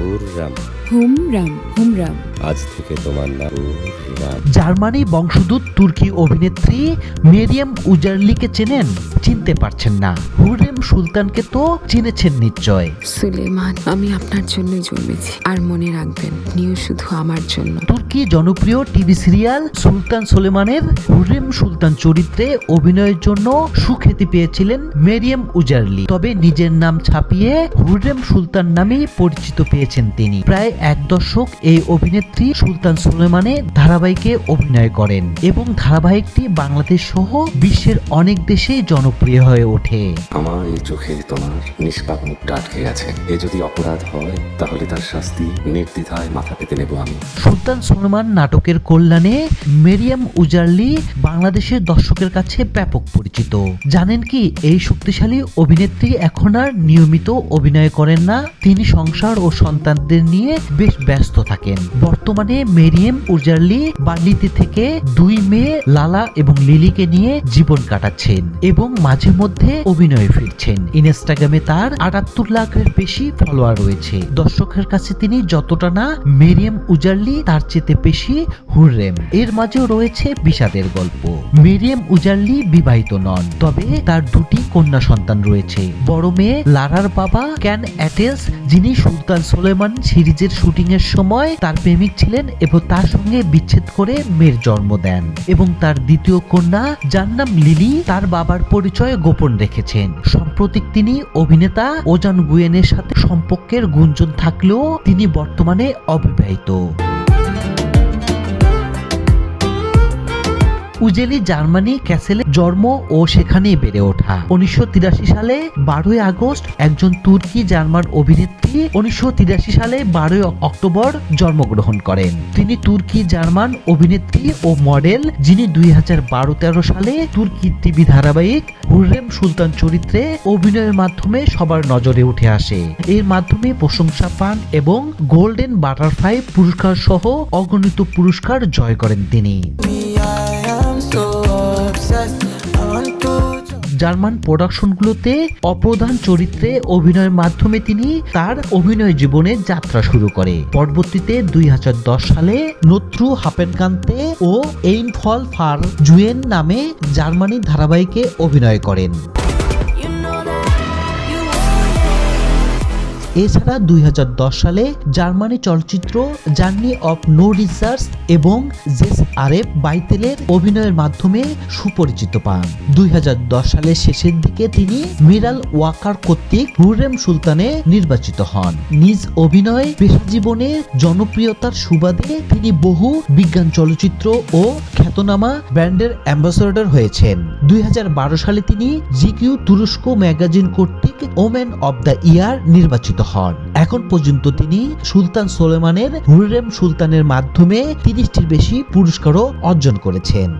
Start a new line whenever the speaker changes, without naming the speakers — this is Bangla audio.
হুররাম
হুমরাম হুমরাম
আজ থেকে তোমার নাম হুররাম
জার্মানি বংশোদ্ভূত তুর্কি অভিনেত্রী মেরিয়াম উজারলিকে চেনেন? চিনতে পারছেন না। হুরেম সুলতানকে তো চিনেছেন নিশ্চয়।
সুলেমান আমি আপনার জন্যই জন্মেছি। আর মনে রাখবেন নিউ শুধু আমার জন্য।
তুর্কি জনপ্রিয় টিভি সিরিয়াল সুলতান সোলেমানের হুরেম সুলতান চরিত্রে অভিনয়ের জন্য সুখ্যাতি পেয়েছিলেন মেরিয়াম উজারলি। তবে নিজের নাম ছাপিয়ে হুরেম সুলতান নামেই পরিচিত পেয়েছেন তিনি। প্রায় এক দশক এই অভিনেত্রী সুলতান সোলেমানে ধারাবাহিকে অভিনয় করেন এবং ধারাবাহিকটি বাংলাদেশ সহ বিশ্বের অনেক দেশেই জনপ্রিয় হয়ে ওঠে।
আমার এই চোখে তোমার নিষ্পাপ মুখটা আটকে গেছে। এ যদি অপরাধ হয় তাহলে তার শাস্তি নির্দ্বিধায় মাথা পেতে নেব আমি।
সুলতান সুলেমান নাটকের কল্যাণে মেরিয়াম উজারলি বাংলাদেশের দর্শকের কাছে ব্যাপক পরিচিত। জানেন কি এই শক্তিশালী অভিনেত্রী এখন আর নিয়মিত অভিনয় করেন না। তিনি সংসার ও সন্তানদের নিয়ে বেশ ব্যস্ত থাকেন। বর্তমানে মেরিয়াম উজারলি বার্লিতে থেকে দুই মেয়ে লালা এবং লিলিকে নিয়ে জীবন কাটাচ্ছেন এবং মাঝে মধ্যে অভিনয়ে ফিরছেন। ইনস্টাগ্রামে তার আটাত্তর লাখের বেশি ফলোয়ার রয়েছে। দর্শকের কাছে তিনি যতটা না মেরিয়াম উজারলি, তার চেতে বেশি হুররেম। এর মাঝেও রয়েছে বিষাদের গল্প। মেরিয়াম উজারলি বিবাহিত নন, তবে তার দুটি কন্যা সন্তান রয়েছে। বড় মেয়ে লারার বাবা ক্যান অ্যাটেলস, যিনি সুলতান সোলেমান সিরিজের শুটিং এর সময় তার প্রেমিক ছিলেন এবং তার সঙ্গে বিচ্ছেদ করে মেয়ের জন্ম দেন এবং তার দ্বিতীয় কন্যা, যার নাম লিলি, তার বাবার পরিচয় গোপন রেখেছেন। সাম্প্রতিক তিনি অভিনেতা ওজান গুয়েনের সাথে সম্পর্কের গুঞ্জন থাকলেও তিনি বর্তমানে অবিবাহিত। উজেলি জার্মানি, ক্যাসেলে জন্ম ও সেখানেই বেড়ে ওঠা। উনিশশো তিরাশি সালে বারোই আগস্ট একজন তুর্কি জার্মান অভিনেত্রী উনিশশো তিরাশি সালে বারোই অক্টোবর জন্মগ্রহণ করেন। তিনি তুর্কি জার্মান অভিনেত্রী ও মডেল, যিনি দুই হাজার বারো তেরো সালে তুর্কি টিভি ধারাবাহিক হুররেম সুলতান চরিত্রে অভিনয়ের মাধ্যমে সবার নজরে উঠে আসে। এর মাধ্যমে প্রশংসা পান এবং গোল্ডেন বাটারফ্লাই পুরস্কার সহ অগণিত পুরস্কার জয় করেন তিনি। জার্মান প্রোডাকশনগুলোতে অপ্রধান চরিত্রে অভিনয়ের মাধ্যমে তিনি তার অভিনয় জীবনে যাত্রা শুরু করে। পরবর্তীতে দুই হাজার দশ সালে নত্রু হাপেনকান্তে ও এইন ফল ফার জুয়েন নামে জার্মানির ধারাবাহিকে অভিনয় করেন। এছাড়া দুই হাজার দশ সালে জার্মানি চলচ্চিত্র জার্নি অফ নো রিসার্চ এবং জেস আরেফ বাইতেলের অভিনয়ের মাধ্যমে সুপরিচিত পান। দুই হাজার দশ সালের শেষের দিকে তিনি মিরাল ওয়াকার কর্তৃক হুরেম সুলতানে নির্বাচিত হন। নিজ অভিনয় পেশা জীবনের জনপ্রিয়তার সুবাদে তিনি বহু বিজ্ঞান চলচ্চিত্র ও খ্যাতনামা ব্র্যান্ডের অ্যাম্বাসেডর হয়েছেন। দুই হাজার বারো সালে তিনি জিকিউ তুরস্ক ম্যাগাজিন কর্তৃক ওমেন অব দ্য ইয়ার নির্বাচিত হন। এখন পর্যন্ত তিনি সুলতান সোলেমানের হুররেম সুলতানের মাধ্যমে তিরিশটির বেশি পুরস্কারও অর্জন করেছেন।